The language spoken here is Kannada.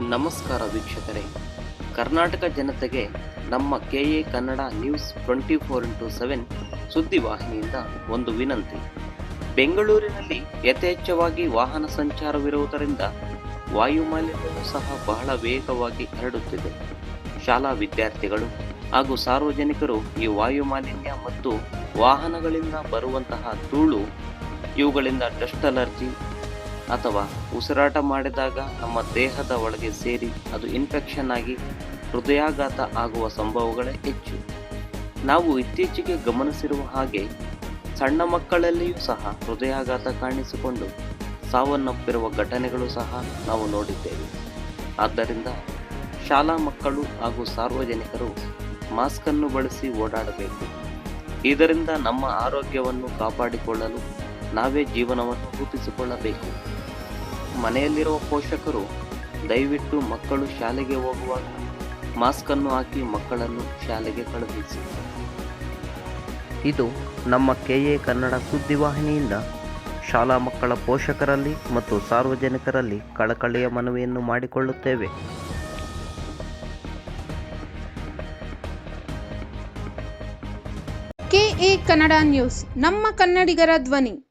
ನಮಸ್ಕಾರ ವೀಕ್ಷಕರೇ. ಕರ್ನಾಟಕ ಜನತೆಗೆ ನಮ್ಮ K A Kannada news twenty four into seven ಸುದ್ದಿವಾಹಿನಿಯಿಂದ ಒಂದು ವಿನಂತಿ. ಬೆಂಗಳೂರಿನಲ್ಲಿ ಯಥೇಚ್ಛವಾಗಿ ವಾಹನ ಸಂಚಾರವಿರುವುದರಿಂದ ವಾಯುಮಾಲಿನ್ಯವೂ ಸಹ ಬಹಳ ವೇಗವಾಗಿ ಹರಡುತ್ತಿದೆ. ಶಾಲಾ ವಿದ್ಯಾರ್ಥಿಗಳು ಹಾಗೂ ಸಾರ್ವಜನಿಕರು ಈ ವಾಯುಮಾಲಿನ್ಯ ಮತ್ತು ವಾಹನಗಳಿಂದ ಬರುವಂತಹ ಧೂಳು ಇವುಗಳಿಂದ ಡಸ್ಟ್ ಅಲರ್ಜಿ ಅಥವಾ ಉಸಿರಾಟ ಮಾಡಿದಾಗ ನಮ್ಮ ದೇಹದ ಒಳಗೆ ಸೇರಿ ಅದು ಇನ್ಫೆಕ್ಷನ್ ಆಗಿ ಹೃದಯಾಘಾತ ಆಗುವ ಸಂಭವಗಳೇ ಹೆಚ್ಚು. ನಾವು ಇತ್ತೀಚೆಗೆ ಗಮನಿಸಿರುವ ಹಾಗೆ ಸಣ್ಣ ಮಕ್ಕಳಲ್ಲಿಯೂ ಸಹ ಹೃದಯಾಘಾತ ಕಾಣಿಸಿಕೊಂಡು ಸಾವನ್ನಪ್ಪಿರುವ ಘಟನೆಗಳು ಸಹ ನಾವು ನೋಡಿದ್ದೇವೆ. ಆದ್ದರಿಂದ ಶಾಲಾ ಮಕ್ಕಳು ಹಾಗೂ ಸಾರ್ವಜನಿಕರು ಮಾಸ್ಕನ್ನು ಬಳಸಿ ಓಡಾಡಬೇಕು. ಇದರಿಂದ ನಮ್ಮ ಆರೋಗ್ಯವನ್ನು ಕಾಪಾಡಿಕೊಳ್ಳಲು ನಾವೇ ಜೀವನವನ್ನು ರೂಪಿಸಿಕೊಳ್ಳಬೇಕು. ಮನೆಯಲ್ಲಿರುವ ಪೋಷಕರು ದಯವಿಟ್ಟು ಮಕ್ಕಳು ಶಾಲೆಗೆ ಹೋಗುವಾಗ ಮಾಸ್ಕ್ ಅನ್ನು ಹಾಕಿ ಮಕ್ಕಳನ್ನು ಶಾಲೆಗೆ ಕಳುಹಿಸಿ. ಇದು ನಮ್ಮ ಕೆ ಎ ಕನ್ನಡ ಸುದ್ದಿವಾಹಿನಿಯಿಂದ ಶಾಲಾ ಮಕ್ಕಳ ಪೋಷಕರಲ್ಲಿ ಮತ್ತು ಸಾರ್ವಜನಿಕರಲ್ಲಿ ಕಳಕಳಿಯ ಮನವಿಯನ್ನು ಮಾಡಿಕೊಳ್ಳುತ್ತೇವೆ. ಕೆಎ ಕನ್ನಡ ನ್ಯೂಸ್ ನಮ್ಮ ಕನ್ನಡಿಗರ ಧ್ವನಿ.